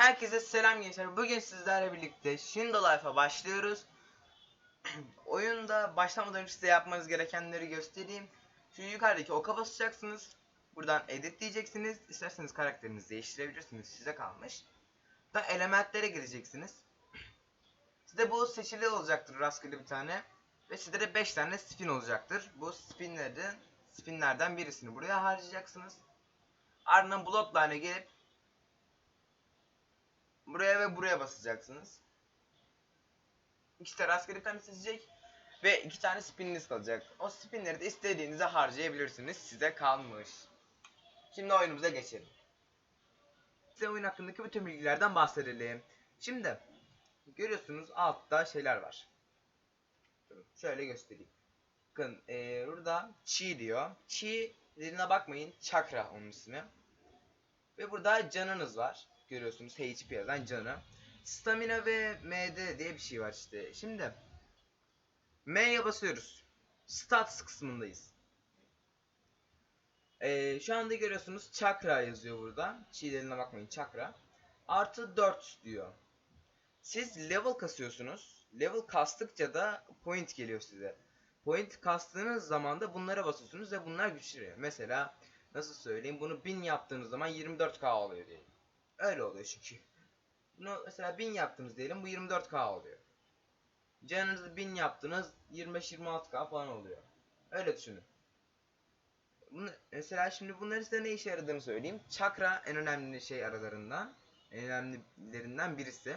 Herkese selam gençler. Bugün sizlerle birlikte Shindo Life'a başlıyoruz. Oyunda başlamadan önce size yapmanız gerekenleri göstereyim. Şu yukarıdaki oka basacaksınız. Buradan edit diyeceksiniz. İsterseniz karakterinizi değiştirebilirsiniz. Size kalmış. Da elementlere gireceksiniz. Size bu seçili olacaktır rastgele bir tane. Ve sizde de 5 tane spin olacaktır. Bu spinlerden spinlerden birisini buraya harcayacaksınız. Ardından blockline'a gelip Buraya ve buraya basacaksınız. İki tane rastgele tane seçecek. Ve iki tane spininiz kalacak. O spinleri de istediğinize harcayabilirsiniz. Size kalmış. Şimdi oyunumuza geçelim. Size oyun hakkındaki bütün bilgilerden bahsedelim. Şimdi görüyorsunuz altta şeyler var. Şöyle göstereyim. Bakın ee, burada chi diyor. Chi dediğine bakmayın. Chakra onun ismi. Ve burada canınız var görüyorsunuz HP yazan canı. Stamina ve MD diye bir şey var işte. Şimdi M'ye basıyoruz. Stats kısmındayız. Ee, şu anda görüyorsunuz çakra yazıyor burada. Çiğlerine bakmayın çakra. Artı 4 diyor. Siz level kasıyorsunuz. Level kastıkça da point geliyor size. Point kastığınız zaman da bunlara basıyorsunuz ve bunlar güçleniyor. Mesela nasıl söyleyeyim bunu 1000 yaptığınız zaman 24k oluyor diyelim. Öyle oluyor çünkü. Bunu mesela 1000 yaptınız diyelim bu 24k oluyor. Canınızı 1000 yaptınız 25-26k falan oluyor. Öyle düşünün. Bunu, mesela şimdi bunların size ne işe yaradığını söyleyeyim. Çakra en önemli şey aralarından. En önemlilerinden birisi.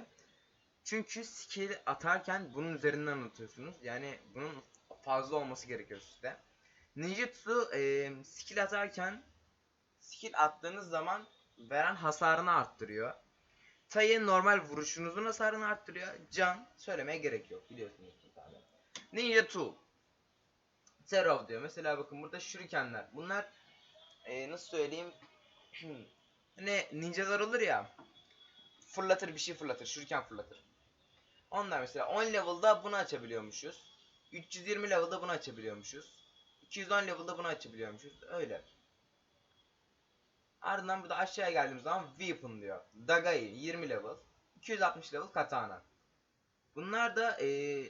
Çünkü skill atarken bunun üzerinden atıyorsunuz. Yani bunun fazla olması gerekiyor size. Ninjutsu e, skill atarken skill attığınız zaman veren hasarını arttırıyor. Tayı normal vuruşunuzun hasarını arttırıyor. Can söylemeye gerek yok biliyorsunuz zaten. Ninja Tool. Zero diyor. Mesela bakın burada shurikenler. Bunlar e, nasıl söyleyeyim? hani ninjalar olur ya. Fırlatır bir şey fırlatır. Shuriken fırlatır. Onlar mesela 10 level'da bunu açabiliyormuşuz. 320 level'da bunu açabiliyormuşuz. 210 level'da bunu açabiliyormuşuz. Öyle. Ardından burada aşağıya geldiğimiz zaman Weapon diyor. Dagai 20 level. 260 level katana. Bunlar da e,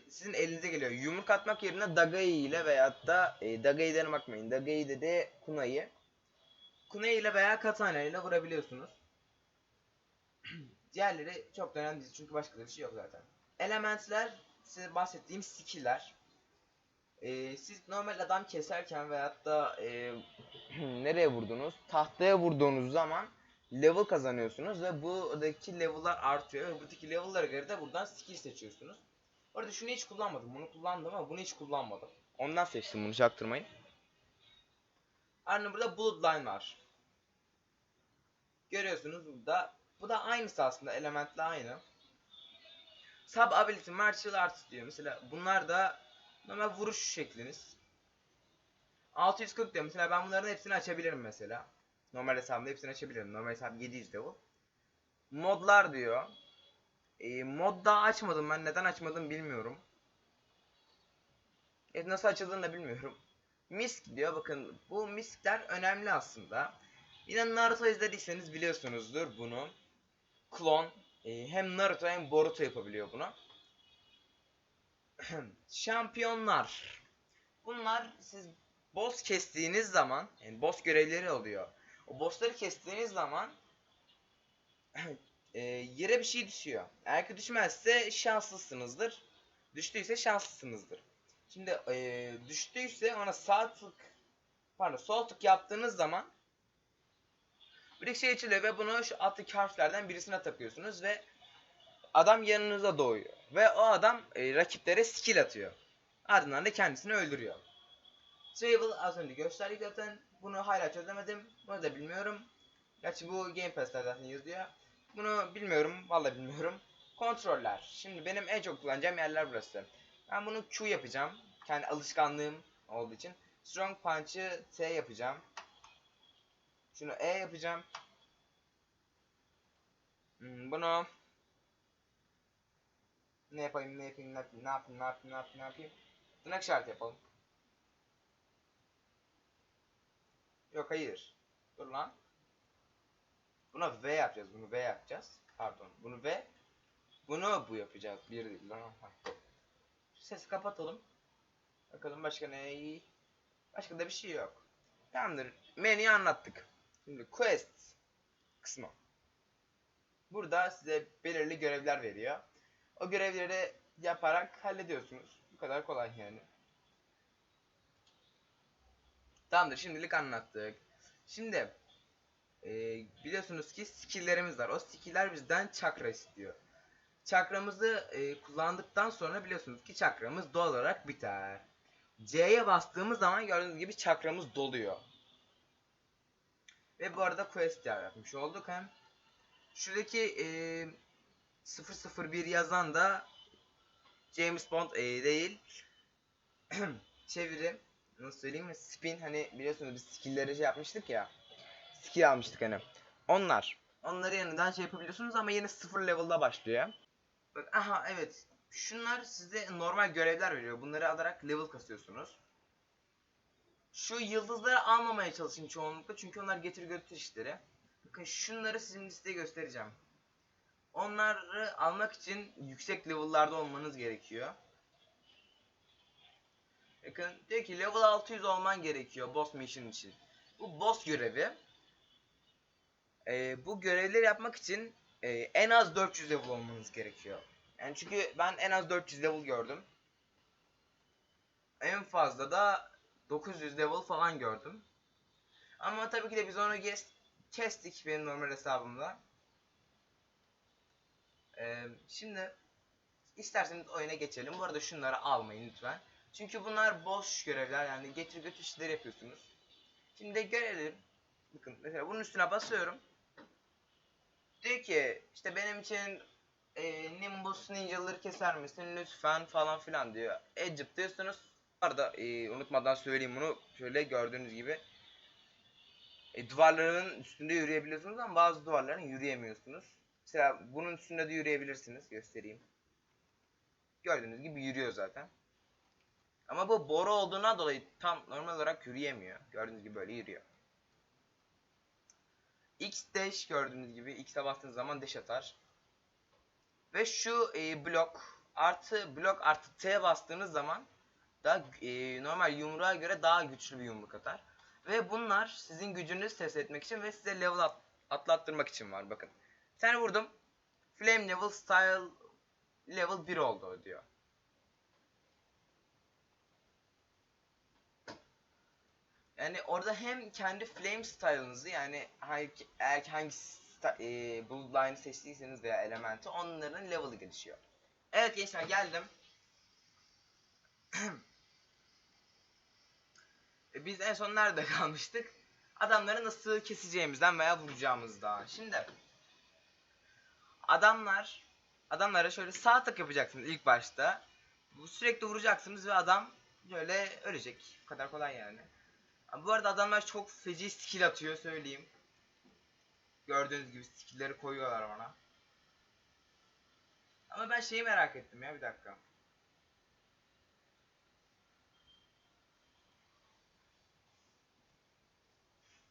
sizin elinize geliyor. Yumruk atmak yerine Dagai ile veyahut da e, Dagai'den bakmayın. Dagai'de de Kunai. Kunai ile veya katana ile vurabiliyorsunuz. Diğerleri çok önemli değil çünkü başka bir şey yok zaten. Elementler size bahsettiğim skill'ler. Ee, siz normal adam keserken veyahut da e, nereye vurdunuz? Tahtaya vurduğunuz zaman level kazanıyorsunuz ve buradaki level'lar artıyor ve buradaki level'lara göre de buradan skill seçiyorsunuz. Orada şunu hiç kullanmadım. Bunu kullandım ama bunu hiç kullanmadım. Ondan seçtim bunu çaktırmayın. Ardından burada Bloodline var. Görüyorsunuz burada. Bu da aynısı aslında. Elementle aynı. Sub ability, martial arts diyor. Mesela bunlar da normal vuruş şekliniz. 640 diyor. Mesela ben bunların hepsini açabilirim mesela. Normal hesabımda hepsini açabilirim. Normal hesabım 700 level. Modlar diyor. E, mod daha açmadım ben. Neden açmadım bilmiyorum. E, nasıl açıldığını da bilmiyorum. Misk diyor. Bakın bu miskler önemli aslında. Yine Naruto izlediyseniz biliyorsunuzdur bunu. Klon. E, hem Naruto hem Boruto yapabiliyor bunu. Şampiyonlar. Bunlar siz boss kestiğiniz zaman yani boss görevleri oluyor. O bossları kestiğiniz zaman e, yere bir şey düşüyor. Eğer ki düşmezse şanslısınızdır. Düştüyse şanslısınızdır. Şimdi e, düştüyse ona sağ tık pardon sol tık yaptığınız zaman bir şey açılıyor ve bunu şu alttaki harflerden birisine takıyorsunuz ve adam yanınıza doğuyor. Ve o adam e, rakiplere skill atıyor. Ardından da kendisini öldürüyor. Travel az önce gösterdik zaten. Bunu hala çözemedim. Bunu da bilmiyorum. Gerçi bu Game Pass'te zaten yazıyor. Bunu bilmiyorum. Vallahi bilmiyorum. Kontroller. Şimdi benim en çok kullanacağım yerler burası. Ben bunu Q yapacağım. Kendi alışkanlığım olduğu için. Strong Punch'ı T yapacağım. Şunu E yapacağım. Hmm, bunu ne yapayım ne yapayım ne yapayım ne yapayım ne yapayım ne yapayım ne yapayım Tırnak işareti yapalım. Yok hayır. Dur lan. Buna V yapacağız. Bunu V yapacağız. Pardon. Bunu V. Bunu bu yapacağız. Bir değil lan. Bu. Sesi kapatalım. Bakalım başka ne? Başka da bir şey yok. Tamamdır. Menüyü anlattık. Şimdi quest kısmı. Burada size belirli görevler veriyor. O görevleri yaparak hallediyorsunuz. Bu kadar kolay yani. Tamamdır şimdilik anlattık. Şimdi e, biliyorsunuz ki skill'lerimiz var. O skill'ler bizden çakra istiyor. Çakramızı e, kullandıktan sonra biliyorsunuz ki çakramız doğal olarak biter. C'ye bastığımız zaman gördüğünüz gibi çakramız doluyor. Ve bu arada quest yapmış olduk hem. Şuradaki e, 001 yazan da James Bond e, değil. Çeviri. Nasıl söyleyeyim mi? Spin hani biliyorsunuz biz skill'leri şey yapmıştık ya. Skill almıştık hani. Onlar. Onları yeniden şey yapabiliyorsunuz ama yine sıfır level'da başlıyor. Bak aha evet. Şunlar size normal görevler veriyor. Bunları alarak level kasıyorsunuz. Şu yıldızları almamaya çalışın çoğunlukla çünkü onlar getir götür işleri. Bakın şunları sizin listeye göstereceğim. Onları almak için yüksek level'larda olmanız gerekiyor. Bakın diyor ki level 600 olman gerekiyor boss mission için. Bu boss görevi. Ee, bu görevleri yapmak için e, en az 400 level olmanız gerekiyor. Yani çünkü ben en az 400 level gördüm. En fazla da 900 level falan gördüm. Ama tabii ki de biz onu kes kestik benim normal hesabımda. Şimdi isterseniz oyuna geçelim. Bu arada şunları almayın lütfen. Çünkü bunlar boş görevler yani getir götür işleri yapıyorsunuz. Şimdi görelim. Bakın mesela bunun üstüne basıyorum. Diyor ki işte benim için e, Nimbus ninjaları keser misin lütfen falan filan diyor. Egypt diyorsunuz. Arada e, unutmadan söyleyeyim bunu. Şöyle gördüğünüz gibi e, duvarların üstünde yürüyebiliyorsunuz ama bazı duvarların yürüyemiyorsunuz. Mesela bunun üstünde de yürüyebilirsiniz. Göstereyim. Gördüğünüz gibi yürüyor zaten. Ama bu boru olduğuna dolayı tam normal olarak yürüyemiyor. Gördüğünüz gibi böyle yürüyor. X dash gördüğünüz gibi X'e bastığınız zaman dash atar. Ve şu e, blok artı blok artı T bastığınız zaman da e, normal yumruğa göre daha güçlü bir yumruk atar. Ve bunlar sizin gücünüzü test etmek için ve size level at atlattırmak için var bakın. Sen vurdum. Flame level style level 1 oldu diyor. Yani orada hem kendi flame style'ınızı yani eğer hangi e, bloodline'ı seçtiyseniz veya elementi onların level'ı gelişiyor. Evet gençler geldim. E, Biz en son nerede kalmıştık? Adamları nasıl keseceğimizden veya vuracağımızdan. Şimdi adamlar adamlara şöyle sağ tık yapacaksınız ilk başta. Bu sürekli vuracaksınız ve adam böyle ölecek. Bu kadar kolay yani. Ama Bu arada adamlar çok feci skill atıyor söyleyeyim. Gördüğünüz gibi skill'leri koyuyorlar bana. Ama ben şeyi merak ettim ya bir dakika.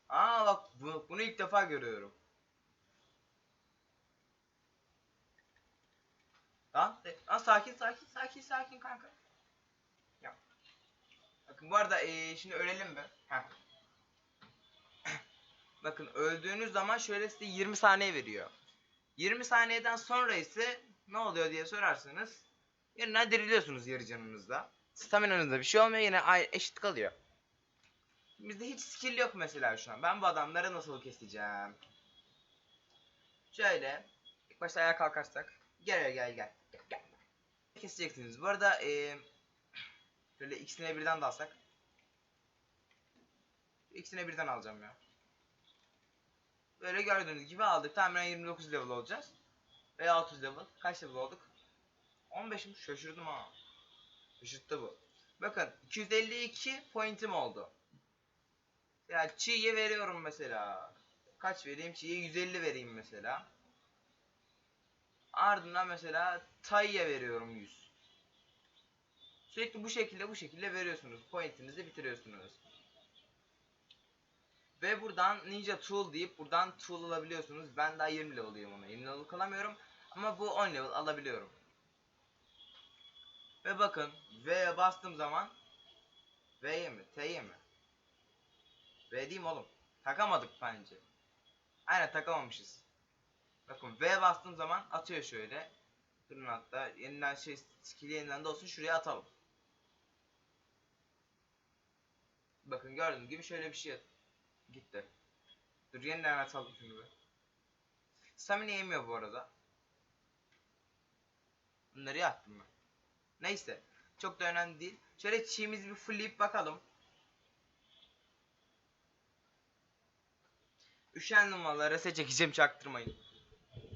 Aa bak bu- bunu ilk defa görüyorum. Lan, lan sakin sakin sakin sakin kanka. Yap. Bakın bu arada eee, şimdi ölelim mi? Bakın öldüğünüz zaman şöyle size 20 saniye veriyor. 20 saniyeden sonra ise ne oluyor diye sorarsanız yeniden diriliyorsunuz yarı canınızda. Staminanızda bir şey olmuyor yine eşit kalıyor. Bizde hiç skill yok mesela şu an. Ben bu adamları nasıl keseceğim? Şöyle. ilk başta ayağa kalkarsak. Gel gel gel. Keseceksiniz. Bu arada eee şöyle ikisine birden de alsak. İkisine birden alacağım ya. Böyle gördüğünüz gibi aldık. Tahminen 29 level olacağız. Veya 30 level. Kaç level olduk? 15 mi? Şaşırdım ha. Şaşırttı bu. Bakın 252 pointim oldu. Ya çiğye veriyorum mesela. Kaç vereyim? Çiğye 150 vereyim mesela. Ardından mesela Tay'ye veriyorum 100. Sürekli bu şekilde bu şekilde veriyorsunuz. Pointinizi bitiriyorsunuz. Ve buradan Ninja Tool deyip buradan Tool alabiliyorsunuz. Ben daha 20 level'ıyım ona. 20 level kalamıyorum. Ama bu 10 level alabiliyorum. Ve bakın V'ye bastığım zaman V'ye mi? T'ye mi? V mi oğlum? Takamadık bence. Aynen takamamışız. Bakın V bastığım zaman atıyor şöyle. Durun hatta yeniden şey skill'i yeniden de olsun şuraya atalım. Bakın gördüğünüz gibi şöyle bir şey gitti. Dur yeniden atalım şunu bir. Stamina yemiyor bu arada. Bunları attım ben. Neyse. Çok da önemli değil. Şöyle çiğimizi bir fullleyip bakalım. Üşendim valla rese çekeceğim çaktırmayın.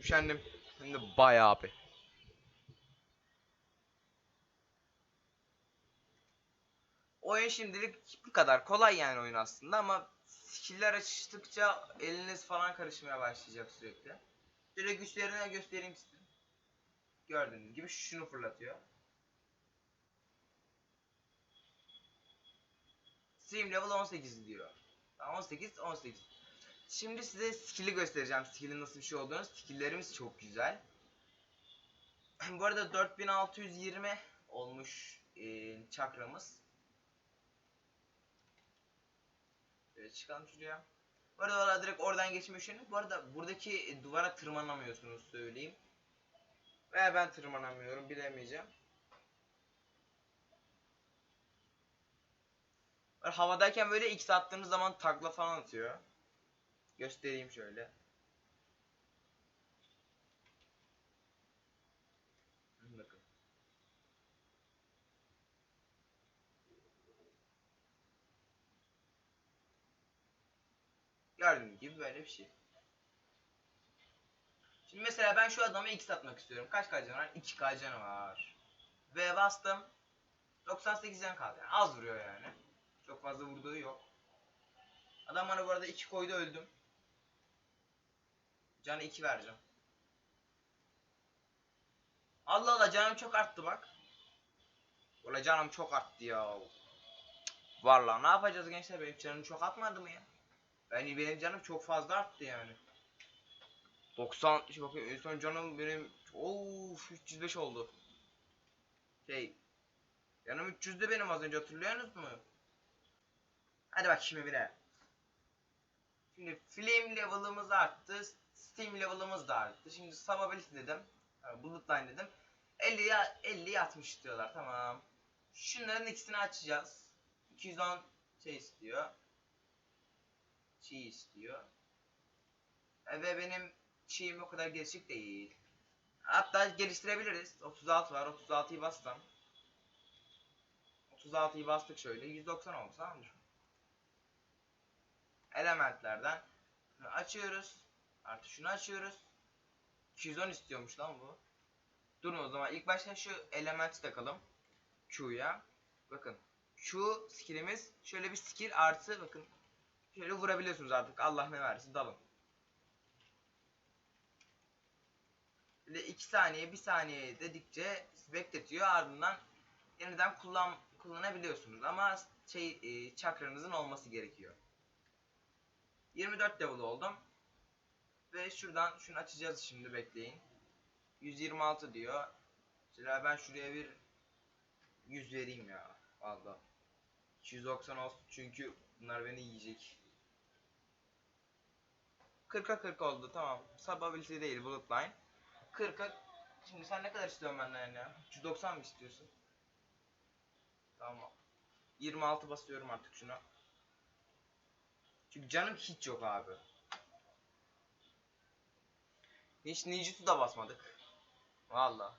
Üşendim. Hem de bayağı abi. Oyun şimdilik bu kadar. Kolay yani oyun aslında ama skill'ler açıştıkça eliniz falan karışmaya başlayacak sürekli. Şöyle güçlerine göstereyim size. Gördüğünüz gibi şunu fırlatıyor. Stream level 18 diyor. Tamam 18 18. Şimdi size skill'i göstereceğim. Skill'in nasıl bir şey olduğunu. Skill'lerimiz çok güzel. Bu arada 4620 olmuş e, çakramız. Şöyle çıkalım şuraya. Bu arada direkt oradan geçme üşeni. Bu arada buradaki duvara tırmanamıyorsunuz söyleyeyim. Veya ben tırmanamıyorum bilemeyeceğim. Havadayken böyle X attığınız zaman takla falan atıyor. Göstereyim şöyle. Bakın. Gördüğünüz gibi böyle bir şey. Şimdi mesela ben şu adama X atmak istiyorum. Kaç K var? 2K canı var. Ve bastım. 98 can kaldı. Yani az vuruyor yani. Çok fazla vurduğu yok. Adam bana bu arada 2 koydu öldüm. Canı 2 vereceğim. Allah Allah canım çok arttı bak. Ulan canım çok arttı ya. Vallahi ne yapacağız gençler benim canım çok artmadı mı ya? Yani benim canım çok fazla arttı yani. 90 işte bakın en son canım benim of 305 oldu. Şey canım 300'de benim az önce hatırlıyorsunuz mu? Hadi bak şimdi bir de. Şimdi flame level'ımız arttı. Steam level'ımız da arttı. Şimdi subability dedim. Yani bulletline dedim. 50'ye 50'ye 60 diyorlar tamam. Şunların ikisini açacağız. 210 şey istiyor. Çiğ istiyor. E, ve benim çiğim o kadar gelişik değil. Hatta geliştirebiliriz. 36 var. 36'yı bassam. 36'yı bastık şöyle. 190 oldu tamamdır. Elementlerden şunu açıyoruz. Artık şunu açıyoruz. 210 istiyormuş lan bu. Durun o zaman ilk başta şu elementi takalım. Q'ya. Bakın. Q skillimiz şöyle bir skill artı bakın. Şöyle vurabiliyorsunuz artık. Allah ne versin dalın. Böyle 2 saniye 1 saniye dedikçe bekletiyor ardından yeniden kullan kullanabiliyorsunuz ama şey e, çakranızın olması gerekiyor. 24 level oldum. Ve şuradan şunu açacağız şimdi bekleyin. 126 diyor. Mesela ben şuraya bir 100 vereyim ya. Valla. 290 olsun çünkü bunlar beni yiyecek. 40'a 40 oldu tamam. Subability değil bullet line. 40'a Şimdi sen ne kadar istiyorsun benden ya? 390 mı istiyorsun? Tamam. 26 basıyorum artık şuna. Çünkü canım hiç yok abi. Hiç ninjutsu da basmadık. Valla.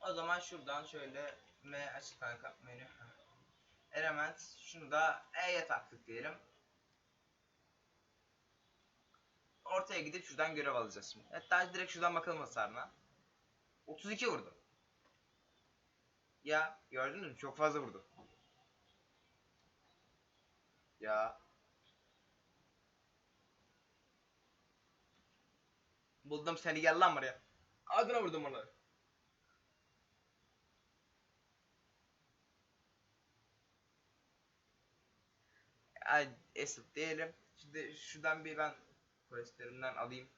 O zaman şuradan şöyle M açık kanka menü. Element şunu da E'ye taktık diyelim. Ortaya gidip şuradan görev alacağız şimdi. Hatta direkt şuradan bakalım hasarına. 32 vurdu. Ya gördünüz mü? Çok fazla vurdu. Ya. Buldum seni gel lan buraya. Adına vurdum onu. ay, Acid diyelim. Şimdi şuradan bir ben questlerimden alayım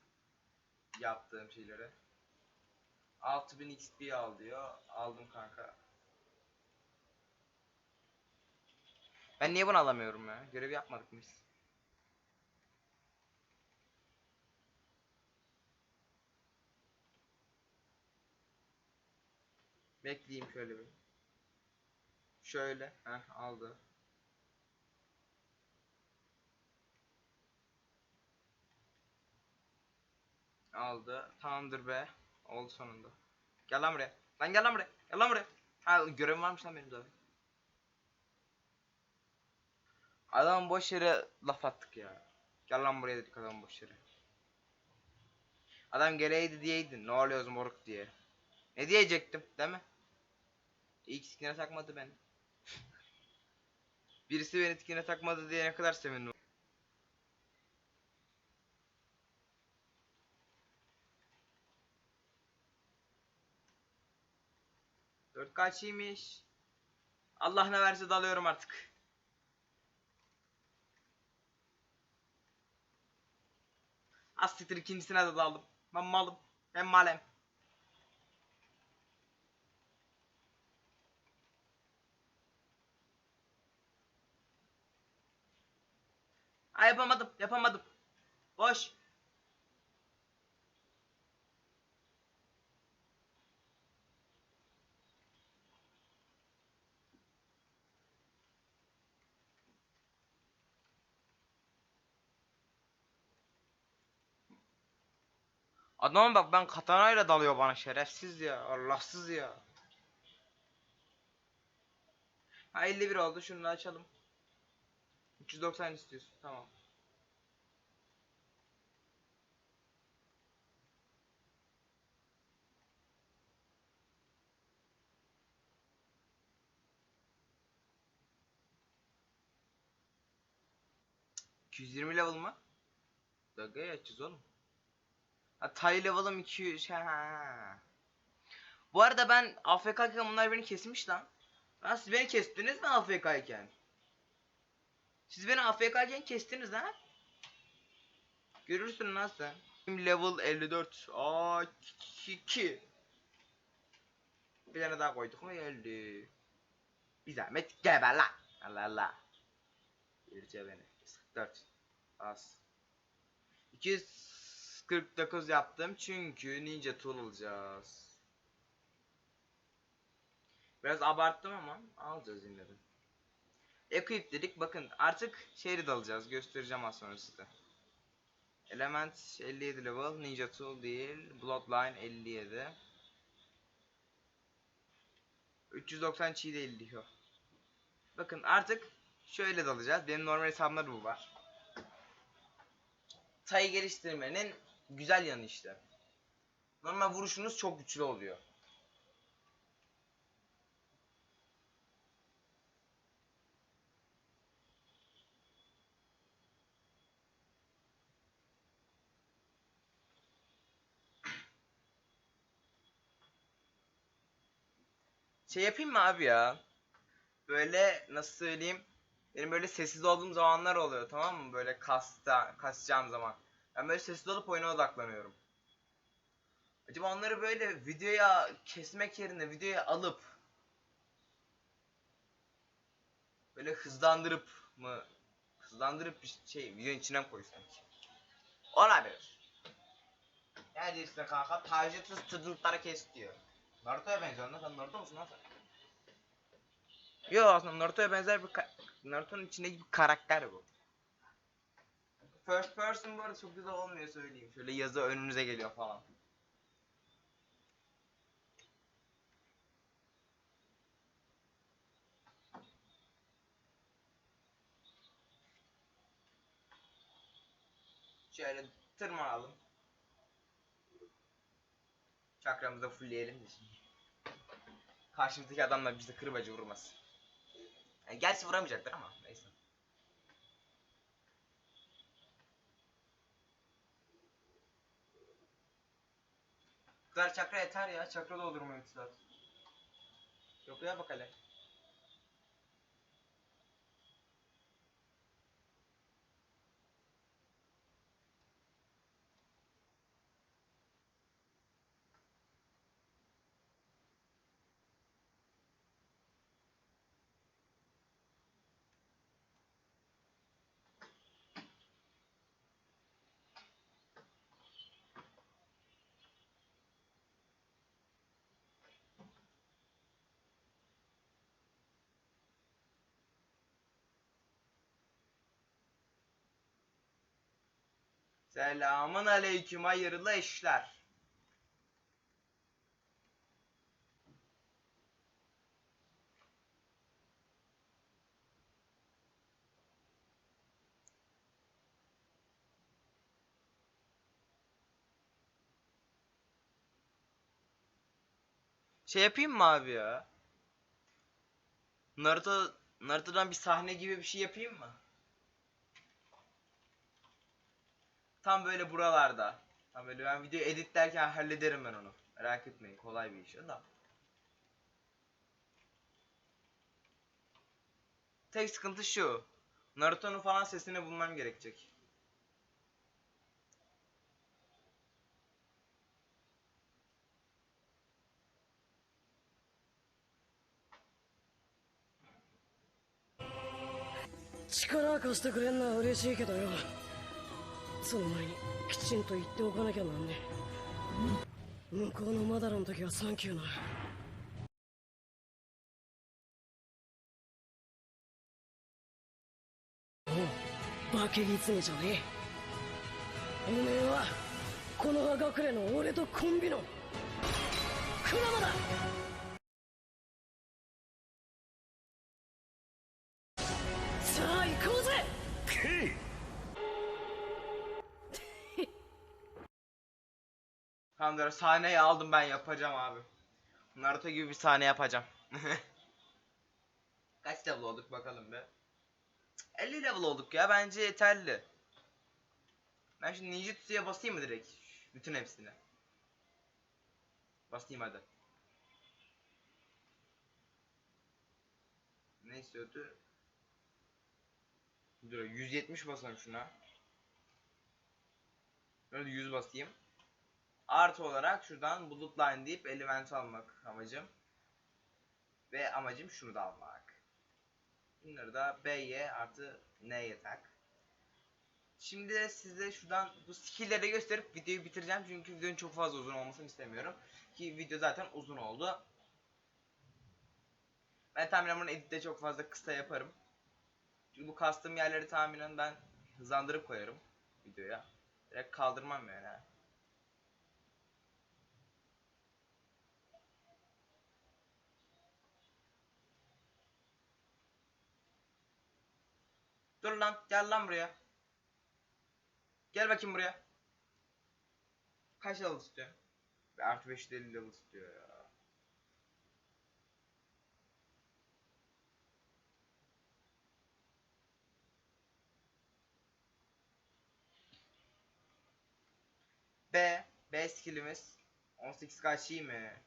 yaptığım şeyleri. 6000 XP al diyor. Aldım kanka. Ben niye bunu alamıyorum ya? Görev yapmadık biz? Bekleyeyim şöyle bir. Şöyle. Heh aldı. Aldı. Tamamdır be. Oldu sonunda. Gel lan buraya. Lan gel lan buraya. Gel lan buraya. Ha görevim varmış lan benim de. Adam boş yere laf attık ya. Gel lan buraya dedik adam boş yere. Adam geleydi diyeydin. Ne oluyoruz moruk diye. Ne diyecektim değil mi? İlk sikine takmadı beni. Birisi beni tikine takmadı diye ne kadar sevindim. Dört kaçıymış. Allah ne verse dalıyorum artık. Az siktir ikincisine de daldım. Ben malım. Ben malem. Ha yapamadım, yapamadım. Boş. Adama bak ben katanayla dalıyor bana şerefsiz ya, Allahsız ya. Ha 51 oldu, şunu açalım. 390 istiyorsun, tamam. ...220 level mı? Dakika açacağız oğlum. Tay level'ım 200 ha. Bu arada ben AFK'yken bunlar beni kesmiş lan. Lan siz beni kestiniz mi AFK'yken? Siz beni AFK'yken kestiniz ha? Görürsün lan sen. Level 54. Aa 2. Bir tane daha koyduk mu geldi. Bir zahmet geber lan. Allah Allah. Yürüce beni. 44. Az. 249 yaptım çünkü Ninja Tool alacağız. Biraz abarttım ama alacağız yine de. Equip dedik bakın artık şeyi de alacağız göstereceğim az sonra size. Element 57 level, Ninja Tool değil, Bloodline 57. 390 çiğ değil diyor. Bakın artık şöyle de alacağız. Benim normal hesabımda da bu var. Sayı geliştirmenin güzel yanı işte. Normal vuruşunuz çok güçlü oluyor. Şey yapayım mı abi ya? Böyle nasıl söyleyeyim? Benim böyle sessiz olduğum zamanlar oluyor tamam mı? Böyle kasta, kasacağım zaman. Ben böyle sessiz olup oyuna odaklanıyorum. Acaba onları böyle videoya kesmek yerine videoya alıp böyle hızlandırıp mı hızlandırıp bir şey videonun içine mi koysam ki? Olabilir. Ne diyorsun kanka? Tacitsiz tırnakları kes diyor. Naruto'ya benziyor lan. Sen Naruto musun lan sen? Yo aslında Naruto'ya benzer bir Naruto'nun içindeki bir karakter bu. First person bu arada çok güzel olmuyor söyleyeyim. Şöyle yazı önünüze geliyor falan. Şöyle tırmanalım. Çakramızı da fullleyelim de şimdi. Karşımızdaki adamlar bize kırbacı vurmaz. Yani gerçi vuramayacaktır ama neyse. Bu kadar çakra yeter ya. Çakra 3 saat. Yok ya bak hele. Selamun aleyküm hayırlı işler. Şey yapayım mı abi ya? Naruto Naruto'dan bir sahne gibi bir şey yapayım mı? Tam böyle buralarda. Tam böyle ben videoyu editlerken hallederim ben onu. Merak etmeyin kolay bir iş da. Tek sıkıntı şu. Naruto'nun falan sesini bulmam gerekecek. Çıkara kastı kurenna ureşii şey kedo yo. その前にきちんと言っておかなきゃなんね向こうのマダラの時はサンキューな。おう化け狐じゃねえ。おめえはこの葉隠れの俺とコンビのクラマだ。Tamamdır sahneyi aldım ben yapacağım abi. Naruto gibi bir sahne yapacağım. Kaç level olduk bakalım be. 50 level olduk ya bence yeterli. Ben şimdi ninjutsu'ya basayım mı direkt? Bütün hepsine. Basayım hadi. Ne istiyordu? Dur 170 basalım şuna. Böyle 100 basayım. Artı olarak şuradan bullet line deyip element almak amacım. Ve amacım şunu da almak. Bunları da B'ye artı N'ye tak. Şimdi de size şuradan bu skill'leri gösterip videoyu bitireceğim. Çünkü videonun çok fazla uzun olmasını istemiyorum. Ki video zaten uzun oldu. Ben tahminen bunu editte çok fazla kısa yaparım. Çünkü bu kastığım yerleri tahminen ben hızlandırıp koyarım videoya. Direkt kaldırmam yani. Dur lan gel lan buraya. Gel bakayım buraya. Kaç level istiyor? Ve artı 5 deli level istiyor ya. B. B skillimiz 18 kaç iyi mi?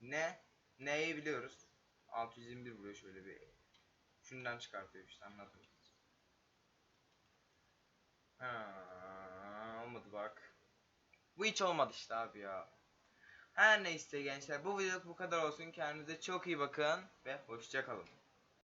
Ne? Neyi biliyoruz? 621 vuruyor şöyle bir. Şundan çıkartıyor işte anladım. Ha, olmadı bak. Bu hiç olmadı işte abi ya. Her neyse gençler bu videoluk bu kadar olsun. Kendinize çok iyi bakın ve hoşçakalın.